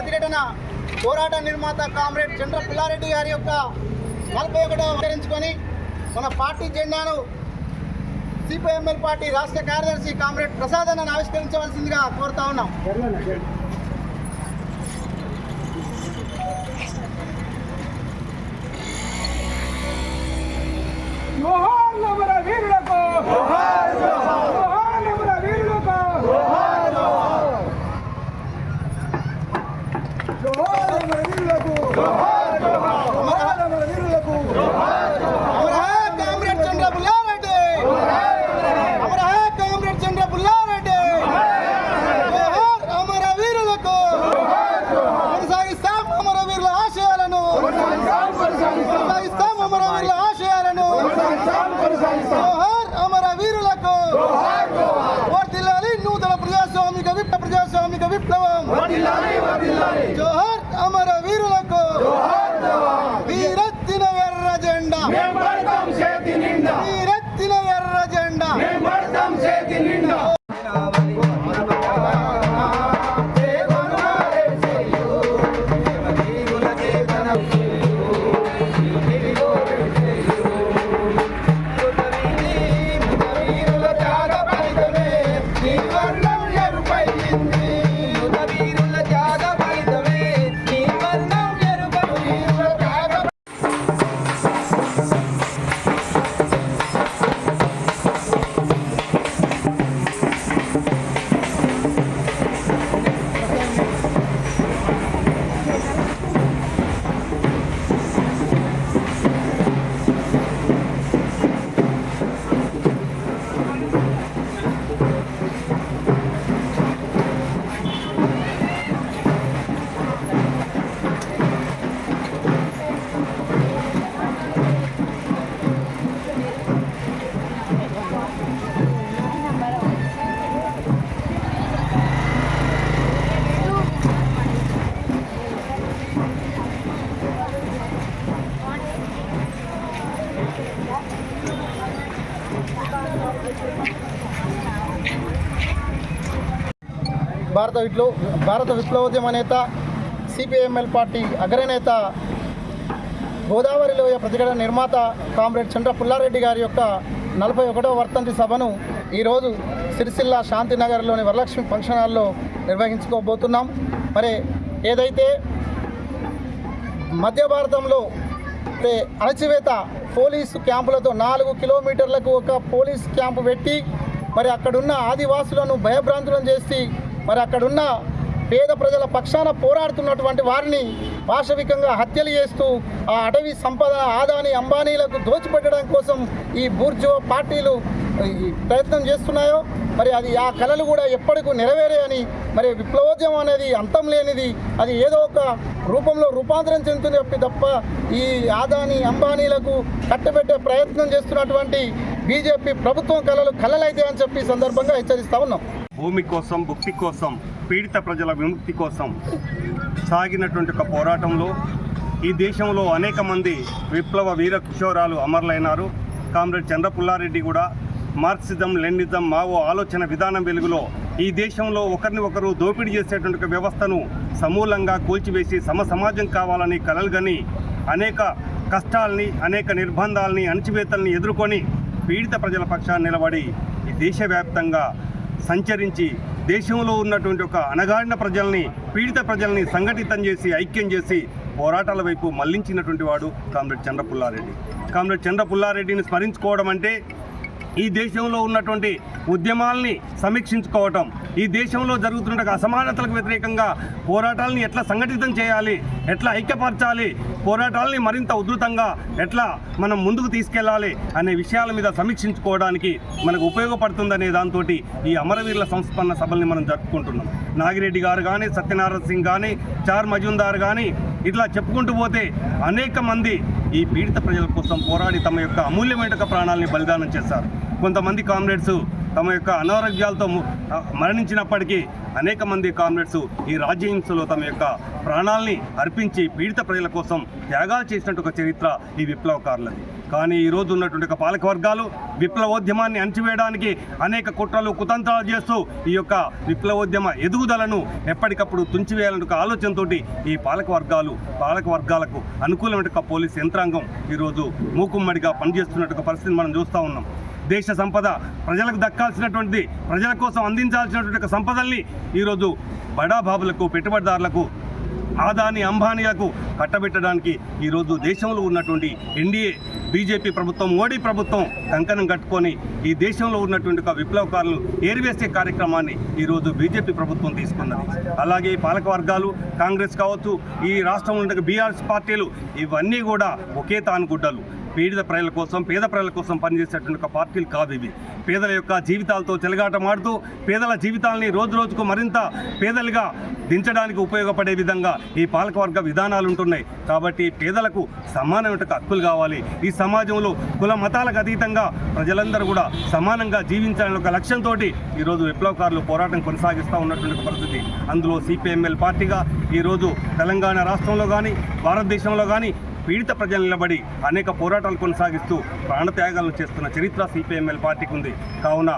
ప్రతిఘటన పోరాట నిర్మాత కామ్రేడ్ చంద్ర పుల్లారెడ్డి గారి యొక్క నలభై ఒకటో మన పార్టీ జెండాను సిపిఎంఎల్ పార్టీ రాష్ట్ర కార్యదర్శి కామ్రేడ్ ప్రసాద్ అన్నను ఆవిష్కరించవలసిందిగా కోరుతా ఉన్నాం. జోహార్ అమర వీరులకు. వర్ధిల్లాలి నూతన ప్రజాస్వామిక విప్లవ ప్రజాస్వామిక విప్లవం. జోహార్ అమర వీరులకు. వీరెత్తిన ఎర్ర జెండా. వీరెత్తిన ఎర్ర జెండా. భారత విప్లవ భారత విప్లవోద్యమ నేత సిపిఐఎంఎల్ పార్టీ అగ్రనేత గోదావరి లోయ ప్రతిఘటన నిర్మాత కామ్రేడ్ చంద్ర పుల్లారెడ్డి గారి యొక్క నలభై ఒకటో వర్తంతి సభను ఈరోజు సిరిసిల్ల శాంతినగర్లోని వరలక్ష్మి ఫంక్షన్ హాల్లో నిర్వహించుకోబోతున్నాం. మరి ఏదైతే మధ్య భారతంలో అణచివేత పోలీసు క్యాంపులతో నాలుగు కిలోమీటర్లకు ఒక పోలీస్ క్యాంపు పెట్టి మరి అక్కడున్న ఆదివాసులను భయభ్రాంతులను చేసి మరి అక్కడున్న పేద ప్రజల పక్షాన పోరాడుతున్నటువంటి వారిని పాశవికంగా హత్యలు చేస్తూ ఆ అటవీ సంపద ఆదాని అంబానీలకు దోచిపెట్టడం కోసం ఈ బూర్జో పార్టీలు ప్రయత్నం చేస్తున్నాయో మరి అది ఆ కళలు కూడా ఎప్పటికూ నెరవేరాయని మరి విప్లవోద్యమం అనేది అంతం లేనిది అది ఏదో ఒక రూపంలో రూపాంతరం చెందుతుంది తప్పి తప్ప ఈ ఆదాని అంబానీలకు కట్టబెట్టే ప్రయత్నం చేస్తున్నటువంటి బీజేపీ ప్రభుత్వం కళలు కళలైతే అని చెప్పి సందర్భంగా హెచ్చరిస్తూ ఉన్నాం. భూమి కోసం భుక్తి కోసం పీడిత ప్రజల విముక్తి కోసం సాగినటువంటి ఒక పోరాటంలో ఈ దేశంలో అనేక మంది విప్లవ వీర కిషోరాలు అమరులైనారు. కామ్రేడ్ చంద్రపుల్లారెడ్డి కూడా మార్క్సిజం లెనిజం మావో ఆలోచన విధానం వెలుగులో ఈ దేశంలో ఒకరిని ఒకరు దోపిడీ చేసేటువంటి వ్యవస్థను సమూలంగా కూల్చివేసి సమ సమాజం కావాలని కలలుగని అనేక కష్టాల్ని అనేక నిర్బంధాలని అణచివేతల్ని ఎదుర్కొని పీడిత ప్రజల పక్షాన్ని నిలబడి ఈ దేశవ్యాప్తంగా సంచరించి దేశంలో ఉన్నటువంటి ఒక అనగాడిన ప్రజల్ని పీడిత ప్రజల్ని సంఘటితం చేసి ఐక్యం చేసి పోరాటాల వైపు మళ్ళించినటువంటి వాడు కామ్రేడ్ చంద్రపుల్లారెడ్డి. కామ్రేడ్ చంద్రపుల్లారెడ్డిని స్మరించుకోవడం అంటే ఈ దేశంలో ఉన్నటువంటి ఉద్యమాల్ని సమీక్షించుకోవటం ఈ దేశంలో జరుగుతున్న అసమానతలకు వ్యతిరేకంగా పోరాటాలను ఎట్లా సంఘటితం చేయాలి ఎట్లా ఐక్యపరచాలి పోరాటాలని మరింత ఉధృతంగా ఎట్లా మనం ముందుకు తీసుకెళ్ళాలి అనే విషయాల మీద సమీక్షించుకోవడానికి మనకు ఉపయోగపడుతుందనే దాంతో ఈ అమరవీరుల సంస్పన్న సభల్ని మనం జరుపుకుంటున్నాం. నాగిరెడ్డి గారు కానీ సత్యనారాయణ సింగ్ కానీ చార్ మజుందార్ కానీ ఇట్లా చెప్పుకుంటూ పోతే అనేక మంది ఈ పీడిత ప్రజల కోసం పోరాడి తమ యొక్క అమూల్యమైన ప్రాణాలని బలిదానం చేశారు. కొంతమంది కామ్రేడ్స్ తమ యొక్క అనారోగ్యాలతో మరణించినప్పటికీ అనేక మంది కామ్రేడ్స్ ఈ రాజ్యహింసలో తమ యొక్క ప్రాణాల్ని అర్పించి పీడిత ప్రజల కోసం త్యాగాలు చేసినట్టు ఒక చరిత్ర ఈ విప్లవకారులది. కానీ ఈ రోజు ఉన్నటువంటి పాలక వర్గాలు విప్లవోద్యమాన్ని అణచివేయడానికి అనేక కుట్రలు కుతంత్రాలు చేస్తూ ఈ యొక్క విప్లవోద్యమ ఎదుగుదలను ఎప్పటికప్పుడు తుంచివేయాలనే ఒక ఆలోచనతో ఈ పాలక వర్గాలు పాలక వర్గాలకు అనుకూలమైన పోలీస్ యంత్రాంగం ఈరోజు మూకుమ్మడిగా పనిచేస్తున్నట్టు ఒక పరిస్థితిని మనం చూస్తూ ఉన్నాం. దేశ సంపద ప్రజలకు దక్కాల్సినటువంటిది ప్రజల కోసం అందించాల్సినటువంటి సంపదల్ని ఈరోజు బడాబాబులకు పెట్టుబడిదారులకు ఆదాని అంబానీలకు కట్టబెట్టడానికి ఈరోజు దేశంలో ఉన్నటువంటి ఎన్డీఏ బీజేపీ ప్రభుత్వం మోడీ ప్రభుత్వం కంకణం కట్టుకొని ఈ దేశంలో ఉన్నటువంటి ఒక విప్లవకారులు ఏరివేసే కార్యక్రమాన్ని ఈరోజు బీజేపీ ప్రభుత్వం తీసుకున్నది అలాగే ఈ పాలక వర్గాలు కాంగ్రెస్ కావచ్చు ఈ రాష్ట్రంలో ఉన్న బీఆర్ఎస్ పార్టీలు ఇవన్నీ కూడా ఒకే తానుగుడ్డలు. పీడిత ప్రజల కోసం పేద ప్రజల కోసం పనిచేసేటువంటి ఒక పార్టీలు కాదు ఇవి. పేదల యొక్క జీవితాలతో చెలగాటమాడుతూ పేదల జీవితాలని రోజు రోజుకు మరింత పేదలుగా దించడానికి ఉపయోగపడే విధంగా ఈ పాలకవర్గ విధానాలు ఉంటున్నాయి కాబట్టి పేదలకు సమానమైన హక్కులు కావాలి. ఈ సమాజంలో కుల మతాలకు అతీతంగా ప్రజలందరూ కూడా సమానంగా జీవించాలని ఒక లక్ష్యంతో ఈరోజు విప్లవకారులు పోరాటం కొనసాగిస్తూ ఉన్నటువంటి పరిస్థితి. అందులో సిపిఎంఎల్ పార్టీగా ఈరోజు తెలంగాణ రాష్ట్రంలో కానీ భారతదేశంలో కానీ పీడిత ప్రజలు నిలబడి అనేక పోరాటాలు కొనసాగిస్తూ ప్రాణత్యాగాలను చేస్తున్న చరిత్ర సిపిఎంఎల్ పార్టీకి ఉంది. కావున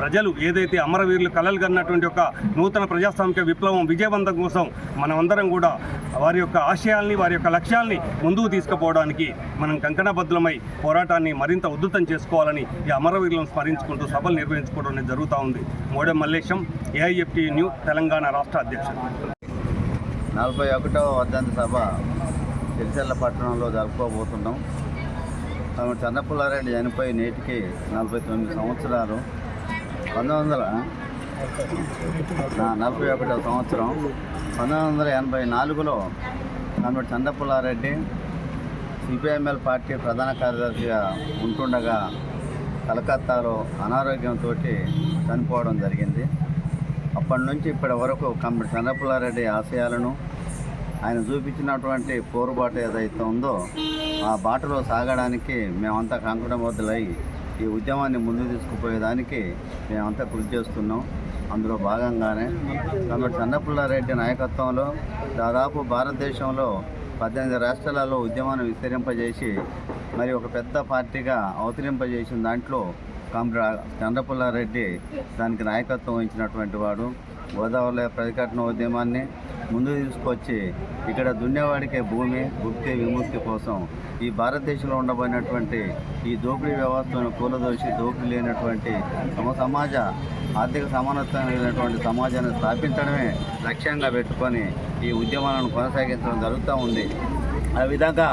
ప్రజలు ఏదైతే అమరవీరులు కలలు కన్నటువంటి ఒక నూతన ప్రజాస్వామిక విప్లవం విజయవంతం కోసం మనమందరం కూడా వారి యొక్క ఆశయాల్ని వారి యొక్క లక్ష్యాల్ని ముందుకు తీసుకుపోవడానికి మనం కంకణబద్ధులమై పోరాటాన్ని మరింత ఉద్ధృతం చేసుకోవాలని ఈ అమరవీరులను స్మరించుకుంటూ సభలు నిర్వహించుకోవడం అనేది జరుగుతూ ఉంది. మోడెం మల్లేశం ఏఐఎఫ్టీ న్యూ తెలంగాణ రాష్ట్ర అధ్యక్షుడు. నలభై ఒకటవ వర్ధంతి సభ. సిరిసిల్ల పట్టణంలో జరుపుకోబోతున్నాం. ఆమె చంద్రపుల్లారెడ్డి చనిపోయి నేటికి నలభై తొమ్మిది సంవత్సరాలు. పంతొమ్మిది వందల నలభై ఒకటవ సంవత్సరం పంతొమ్మిది వందల ఎనభై నాలుగులో ఆమె చందపుల్లారెడ్డి సిపిఎంఎల్ పార్టీ ప్రధాన కార్యదర్శిగా ఉంటుండగా కలకత్తాలో అనారోగ్యంతో చనిపోవడం జరిగింది. అప్పటి నుంచి ఇప్పటి వరకు కమ్ చంద్రపుల్లారెడ్డి ఆశయాలను ఆయన చూపించినటువంటి పోరుబాటు ఏదైతే ఉందో ఆ బాటలో సాగడానికి మేమంతా కంకణబద్ధులై ఈ ఉద్యమాన్ని ముందుకు తీసుకుపోయేదానికి మేమంతా కృషి చేస్తున్నాం. అందులో భాగంగానే కాబట్టి చంద్రపుల్లారెడ్డి నాయకత్వంలో దాదాపు భారతదేశంలో పద్దెనిమిది రాష్ట్రాలలో ఉద్యమాన్ని విస్తరింపజేసి మరి ఒక పెద్ద పార్టీగా అవతరింపజేసిన దాంట్లో కామ్రా చంద్రపుల్లారెడ్డి దానికి నాయకత్వం వహించినటువంటి వాడు. గోదావరిలో ప్రతిఘటన ఉద్యమాన్ని ముందుకు తీసుకొచ్చి ఇక్కడ దున్నేవాడికే భూమి గుప్తి విముక్తి కోసం ఈ భారతదేశంలో ఉండబడినటువంటి ఈ దోపిడీ వ్యవస్థను కూలదోసి దోపిడీ లేనటువంటి సమ సమాజ ఆర్థిక సమానత్వం లేనటువంటి సమాజాన్ని స్థాపించడమే లక్ష్యంగా పెట్టుకొని ఈ ఉద్యమాలను కొనసాగించడం జరుగుతూ ఉంది. ఆ విధంగా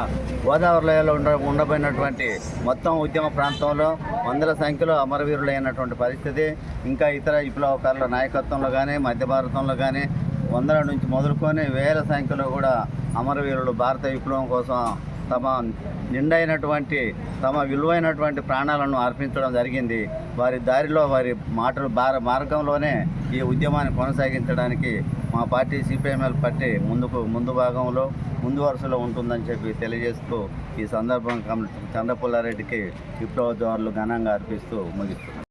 గోదావరిలో ఉండ ఉండబోయినటువంటి మొత్తం ఉద్యమ ప్రాంతంలో వందల సంఖ్యలో అమరవీరులైనటువంటి పరిస్థితి. ఇంకా ఇతర విప్లవకారుల నాయకత్వంలో కానీ మధ్య భారతంలో కానీ వందల నుంచి మొదలుకొని వేల సంఖ్యలో కూడా అమరవీరులు భారత విప్లవం కోసం తమ నిండైనటువంటి తమ విలువైనటువంటి ప్రాణాలను అర్పించడం జరిగింది. వారి దారిలో వారి మాటలు భార మార్గంలోనే ఈ ఉద్యమాన్ని కొనసాగించడానికి మా పార్టీ సిపిఎంఎల్ పార్టీ ముందుకు ముందు భాగంలో ముందు వరుసలో ఉంటుందని చెప్పి తెలియజేస్తూ ఈ సందర్భంగా చంద్రపుల్లారెడ్డికి విప్లవోద్యమాలు ఘనంగా అర్పిస్తూ ముగిస్తున్నాం.